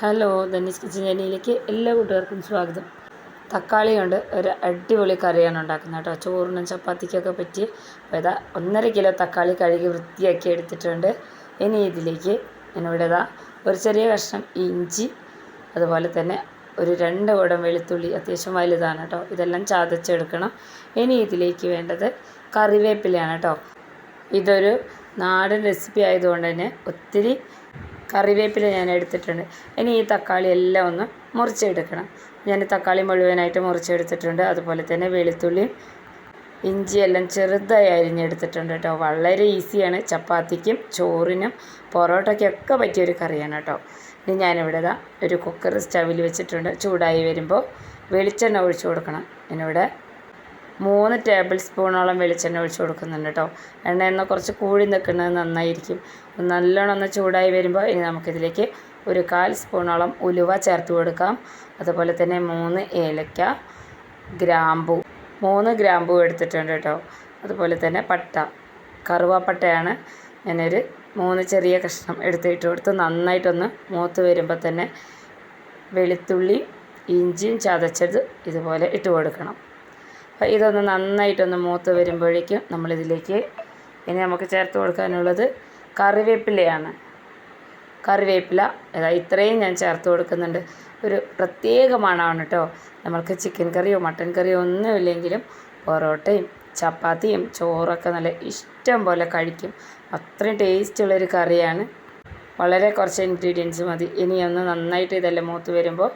Hello Dhaneesh kitchen ചാനലിലേക്ക് എല്ലാ കൂട്ടുകാർക്കും സ്വാഗതം. തക്കാളി കൊണ്ട് ഒരു അടിപൊളി കറിയാണ് ഉണ്ടാക്കുന്നത് കേട്ടോ. ചോറിനും ചപ്പാത്തിക്കൊക്കെ പറ്റി അപ്പോൾ ഇതാ ഒന്നര കിലോ തക്കാളി കഴുകി വൃത്തിയാക്കി എടുത്തിട്ടുണ്ട്. ഇനി ഇതിലേക്ക് ഞാനിവിടെ ഇതാ ഒരു ചെറിയ കഷ്ണം ഇഞ്ചി അതുപോലെ തന്നെ ഒരു രണ്ട് കുടം വെളുത്തുള്ളി അത്യാവശ്യം വലുതാണ് കേട്ടോ. ഇതെല്ലാം ചതച്ചെടുക്കണം. ഇനി ഇതിലേക്ക് വേണ്ടത് കറിവേപ്പിലയാണ് കേട്ടോ. ഇതൊരു നാടൻ റെസിപ്പി ആയതുകൊണ്ട് തന്നെ ഒത്തിരി കറിവേപ്പില ഞാൻ എടുത്തിട്ടുണ്ട്. ഇനി ഈ തക്കാളി എല്ലാം ഒന്ന് മുറിച്ചെടുക്കണം. ഞാൻ തക്കാളി മുഴുവനായിട്ട് മുറിച്ചെടുത്തിട്ടുണ്ട്. അതുപോലെ തന്നെ വെളുത്തുള്ളി ഇഞ്ചിയെല്ലാം ചെറുതായി അരിഞ്ഞെടുത്തിട്ടുണ്ട് കേട്ടോ. വളരെ ഈസിയാണ്. ചപ്പാത്തിക്കും ചോറിനും പൊറോട്ടയ്ക്കൊക്കെ പറ്റിയൊരു കറിയാണ് കേട്ടോ. ഇനി ഞാനിവിടെ ഒരു കുക്കർ സ്റ്റവിൽ വെച്ചിട്ടുണ്ട്. ചൂടായി വരുമ്പോൾ വെളിച്ചെണ്ണ ഒഴിച്ചു കൊടുക്കണം. ഞാനിവിടെ മൂന്ന് ടേബിൾ സ്പൂണോളം വെളിച്ചെണ്ണ ഒഴിച്ച് കൊടുക്കുന്നുണ്ട് കേട്ടോ എണ്ണ എണ്ണ കുറച്ച് കൂടി നിൽക്കുന്നത് നന്നായിരിക്കും. നല്ലോണം ഒന്ന് ചൂടായി വരുമ്പോൾ ഇനി നമുക്കിതിലേക്ക് ഒരു കാൽ സ്പൂണോളം ഉലുവ ചേർത്ത് കൊടുക്കാം. അതുപോലെ തന്നെ മൂന്ന് ഏലക്ക ഗ്രാമ്പു മൂന്ന് ഗ്രാമ്പു എടുത്തിട്ടുണ്ട് കേട്ടോ അതുപോലെ തന്നെ പട്ട കറുവാപ്പട്ടയാണ്. ഞാനൊരു മൂന്ന് ചെറിയ കഷ്ണം എടുത്തിട്ട് കൊടുത്ത് നന്നായിട്ടൊന്ന് മൂത്ത് വരുമ്പോൾ തന്നെ വെളുത്തുള്ളി ഇഞ്ചിയും ചതച്ചത് ഇതുപോലെ ഇട്ട് കൊടുക്കണം. ഇതൊന്ന് നന്നായിട്ടൊന്ന് മൂത്ത് വരുമ്പോഴേക്കും നമ്മളിതിലേക്ക് ഇനി നമുക്ക് ചേർത്ത് കൊടുക്കാനുള്ളത് കറിവേപ്പിലയാണ്. കറിവേപ്പില ഏതാ ഇത്രയും ഞാൻ ചേർത്ത് കൊടുക്കുന്നുണ്ട്. ഒരു പ്രത്യേക മണമാണ് കേട്ടോ നമ്മൾക്ക് ചിക്കൻ കറിയോ മട്ടൻ കറിയോ ഒന്നുമില്ലെങ്കിലും പൊറോട്ടയും ചപ്പാത്തിയും ചോറൊക്കെ നല്ല ഇഷ്ടം പോലെ കഴിക്കും. അത്രയും ടേസ്റ്റുള്ളൊരു കറിയാണ്. വളരെ കുറച്ച് ഇൻഗ്രീഡിയൻസ് മതി. ഇനി ഒന്ന് നന്നായിട്ട് ഇതെല്ലാം മൂത്ത് വരുമ്പോൾ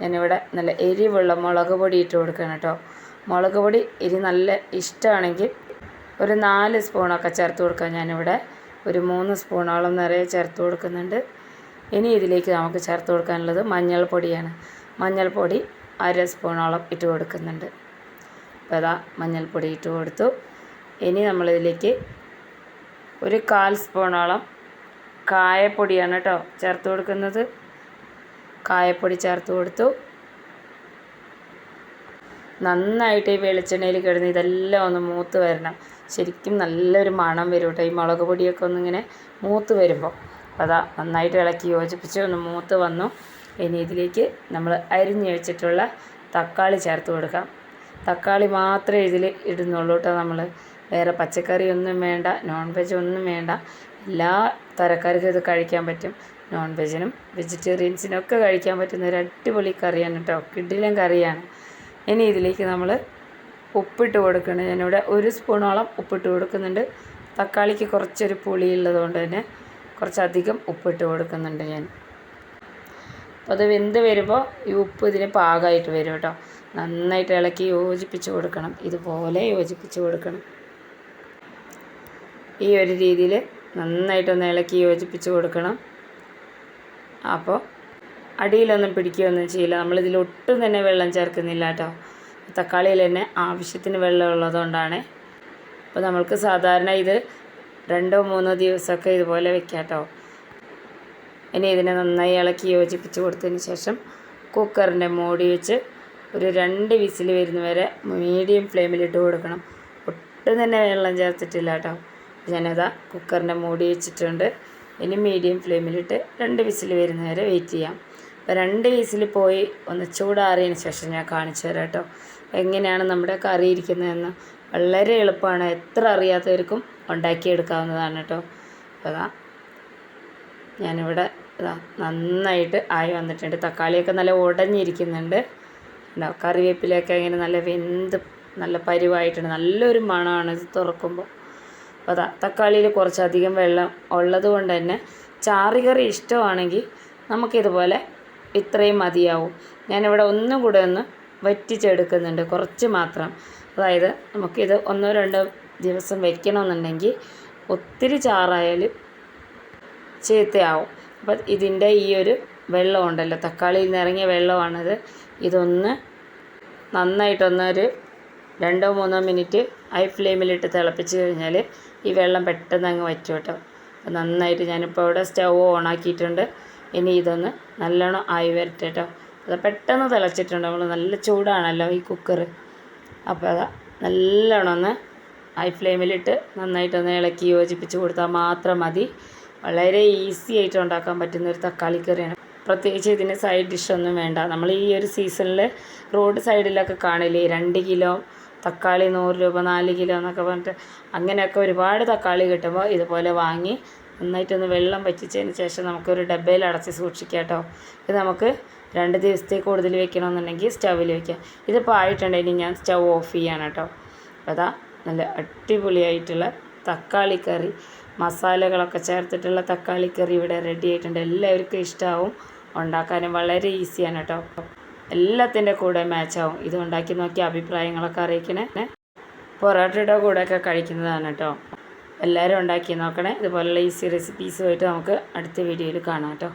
ഞാനിവിടെ നല്ല എരിവുള്ള മുളക് പൊടി ഇട്ട് കൊടുക്കണം കേട്ടോ മുളക് പൊടി ഇനി നല്ല ഇഷ്ടമാണെങ്കിൽ ഒരു നാല് സ്പൂണൊക്കെ ചേർത്ത് കൊടുക്കാം ഞാനിവിടെ. ഒരു മൂന്ന് സ്പൂണോളം നിറയെ ചേർത്ത് കൊടുക്കുന്നുണ്ട്. ഇനി ഇതിലേക്ക് നമുക്ക് ചേർത്ത് കൊടുക്കാനുള്ളത് മഞ്ഞൾപ്പൊടിയാണ്. മഞ്ഞൾപ്പൊടി അര സ്പൂണോളം ഇട്ട് കൊടുക്കുന്നുണ്ട്. അപ്പോൾ അതാ മഞ്ഞൾപ്പൊടി ഇട്ട് കൊടുത്തു. ഇനി നമ്മളിതിലേക്ക് ഒരു കാൽ സ്പൂണോളം കായപ്പൊടിയാണ് കേട്ടോ ചേർത്ത് കൊടുക്കുന്നത്. കായപ്പൊടി ചേർത്ത് കൊടുത്തു. നന്നായിട്ട് ഈ വെളിച്ചെണ്ണയിൽ കിടന്ന് ഇതെല്ലാം ഒന്ന് മൂത്ത് വരണം. ശരിക്കും നല്ലൊരു മണം വരും കേട്ടോ. ഈ മുളക് പൊടിയൊക്കെ ഒന്നിങ്ങനെ മൂത്ത് വരുമ്പോൾ അതാ നന്നായിട്ട് ഇളക്കി യോജിപ്പിച്ച് ഒന്ന് മൂത്ത് വന്നു. ഇനി ഇതിലേക്ക് നമ്മൾ അരിഞ്ഞു വെച്ചിട്ടുള്ള തക്കാളി ചേർത്ത് കൊടുക്കാം. തക്കാളി മാത്രമേ ഇതിൽ ഇടുന്നുള്ളൂ കേട്ടോ നമ്മൾ. വേറെ പച്ചക്കറി ഒന്നും വേണ്ട നോൺ വെജ് ഒന്നും വേണ്ട. എല്ലാ തരക്കാർക്കും ഇത് കഴിക്കാൻ പറ്റും. നോൺ വെജിനും വെജിറ്റേറിയൻസിനും ഒക്കെ കഴിക്കാൻ പറ്റുന്ന ഒരു അടിപൊളി കറിയാണ് കേട്ടോ. കിഡിലും കറിയാണ്. ഇനി ഇതിലേക്ക് നമ്മൾ ഉപ്പിട്ട് കൊടുക്കണം. ഞാനിവിടെ ഒരു സ്പൂണോളം ഉപ്പിട്ട് കൊടുക്കുന്നുണ്ട്. തക്കാളിക്ക് കുറച്ചൊരു പുളിയുള്ളത് കൊണ്ട് തന്നെ കുറച്ചധികം ഉപ്പിട്ട് കൊടുക്കുന്നുണ്ട് ഞാൻ. അപ്പോൾ അത് വെന്ത് വരുമ്പോൾ ഈ ഉപ്പ് ഇതിന് പാകമായിട്ട് വരും കേട്ടോ. നന്നായിട്ട് ഇളക്കി യോജിപ്പിച്ച് കൊടുക്കണം. ഇതുപോലെ യോജിപ്പിച്ച് കൊടുക്കണം. ഈ ഒരു രീതിയിൽ നന്നായിട്ടൊന്ന് ഇളക്കി യോജിപ്പിച്ച് കൊടുക്കണം. അപ്പോൾ അടിയിലൊന്നും പിടിക്കുകയൊന്നും ചെയ്യില്ല. നമ്മളിതിൽ ഒട്ടും തന്നെ വെള്ളം ചേർക്കുന്നില്ല കേട്ടോ. തക്കാളിയിൽ തന്നെ ആവശ്യത്തിന് വെള്ളം ഉള്ളതുകൊണ്ടാണ്. അപ്പോൾ നമ്മൾക്ക് സാധാരണ ഇത് രണ്ടോ മൂന്നോ ദിവസമൊക്കെ ഇതുപോലെ വെക്കാം കേട്ടോ. ഇനി ഇതിനെ നന്നായി ഇളക്കി യോജിപ്പിച്ച് കൊടുത്തതിന് ശേഷം കുക്കറിന്റെ മൂടി വെച്ച് ഒരു രണ്ട് വിസിൽ വരുന്ന വരെ മീഡിയം ഫ്ലെയിമിലിട്ട് കൊടുക്കണം. ഒട്ടും തന്നെ വെള്ളം ചേർത്തിട്ടില്ല കേട്ടോ. ഞാനതാ കുക്കറിന്റെ മൂടി വെച്ചിട്ടുണ്ട്. ഇനി മീഡിയം ഫ്ലെയിമിലിട്ട് രണ്ട് വിസിൽ വരുന്ന വരെ വെയിറ്റ് ചെയ്യാം. അപ്പോൾ രണ്ട് വിസിൽ പോയി ഒന്ന് ചൂടാറിയതിന് ശേഷം ഞാൻ കാണിച്ചു തരാം കേട്ടോ. എങ്ങനെയാണ് നമ്മുടെ കറി ഇരിക്കുന്നതെന്ന് വളരെ എളുപ്പമാണ്. എത്ര അറിയാത്തവർക്കും ഉണ്ടാക്കിയെടുക്കാവുന്നതാണ് കേട്ടോ. അതാ ഞാനിവിടെ ഇതാ നന്നായിട്ട് ആയി വന്നിട്ടുണ്ട്. തക്കാളിയൊക്കെ നല്ല ഉടഞ്ഞിരിക്കുന്നുണ്ട്. ഉണ്ടോ കറിവേപ്പിലൊക്കെ ഇങ്ങനെ നല്ല വെന്ത് നല്ല പരിവായിട്ടുണ്ട്. നല്ലൊരു മണമാണ് ഇത് തുറക്കുമ്പോൾ. അപ്പോൾ അതാ തക്കാളിയിൽ കുറച്ചധികം വെള്ളം ഉള്ളത് കൊണ്ട് തന്നെ ചാറികറി ഇഷ്ടമാണെങ്കിൽ നമുക്കിതുപോലെ ഇത്രയും മതിയാവും. ഞാനിവിടെ ഒന്നും കൂടെ ഒന്ന് വറ്റിച്ചെടുക്കുന്നുണ്ട് കുറച്ച് മാത്രം. അതായത് നമുക്കിത് ഒന്നോ രണ്ടോ ദിവസം വെക്കണമെന്നുണ്ടെങ്കിൽ ഒത്തിരി ചാറായാൽ ചീത്തയാവും. അപ്പം ഇതിന്റെ ഈ ഒരു വെള്ളം ഉണ്ടല്ലോ തക്കാളിയിൽ നിന്ന് വെള്ളമാണത്. ഇതൊന്ന് നന്നായിട്ടൊന്നൊരു രണ്ടോ മൂന്നോ മിനിറ്റ് ഹൈ ഫ്ലെയിമിലിട്ട് തിളപ്പിച്ച് കഴിഞ്ഞാൽ ഈ വെള്ളം പെട്ടെന്ന് അങ്ങ് വറ്റും കേട്ടോ. നന്നായിട്ട് ഞാനിപ്പോൾ ഇവിടെ ഓൺ ഓണാക്കിയിട്ടുണ്ട് ഇനി ഇതൊന്ന് നല്ലോണം ആയി വരട്ടെ കേട്ടോ അത് പെട്ടെന്ന് തിളച്ചിട്ടുണ്ട്. നമ്മൾ നല്ല ചൂടാണല്ലോ ഈ കുക്കർ അപ്പോൾ അതാ നല്ലോണം ഒന്ന് ഹൈ ഫ്ലെയിമിലിട്ട് നന്നായിട്ടൊന്ന് ഇളക്കി യോജിപ്പിച്ച് കൊടുത്താൽ മാത്രം മതി. വളരെ ഈസി ആയിട്ട് ഉണ്ടാക്കാൻ പറ്റുന്ന ഒരു തക്കാളി കറിയാണ്. പ്രത്യേകിച്ച് ഇതിന് സൈഡ് ഡിഷൊന്നും വേണ്ട. നമ്മൾ ഈ ഒരു സീസണിൽ റോഡ് സൈഡിലൊക്കെ കാണില്ലേ? രണ്ട് കിലോ തക്കാളി നൂറ് രൂപ നാല് കിലോ എന്നൊക്കെ പറഞ്ഞിട്ട് അങ്ങനെയൊക്കെ ഒരുപാട് തക്കാളി കിട്ടുമ്പോൾ ഇതുപോലെ വാങ്ങി നന്നായിട്ടൊന്ന് വെള്ളം വറ്റിച്ചതിന് ശേഷം നമുക്കൊരു ഡബ്ബയിൽ അടച്ച് സൂക്ഷിക്കാം കേട്ടോ. ഇത് നമുക്ക് രണ്ട് ദിവസത്തേക്ക് കൂടുതൽ വെക്കണമെന്നുണ്ടെങ്കിൽ സ്റ്റൗവിൽ വെക്കാം. ഇതിപ്പോൾ ഇനി ഞാൻ സ്റ്റവ് ഓഫ് ചെയ്യാണ് കേട്ടോ. അതാ നല്ല അടിപൊളിയായിട്ടുള്ള തക്കാളി കറി. മസാലകളൊക്കെ ചേർത്തിട്ടുള്ള തക്കാളി കറി ഇവിടെ റെഡി ആയിട്ടുണ്ട്. എല്ലാവർക്കും ഇഷ്ടമാവും ഉണ്ടാക്കാനും വളരെ ഈസിയാണ് കേട്ടോ. എല്ലാത്തിന്റെ കൂടെ മാച്ചാവും ഇത് ഉണ്ടാക്കി നോക്കി അഭിപ്രായങ്ങളൊക്കെ അറിയിക്കണേ. പൊറോട്ടയുടെ കൂടെയൊക്കെ കഴിക്കുന്നതാണ് കേട്ടോ. എല്ലാവരും ഉണ്ടാക്കി നോക്കണേ. ഇതുപോലുള്ള ഈസി റെസിപ്പീസുമായിട്ട് നമുക്ക് അടുത്ത വീഡിയോയിൽ കാണാം കേട്ടോ.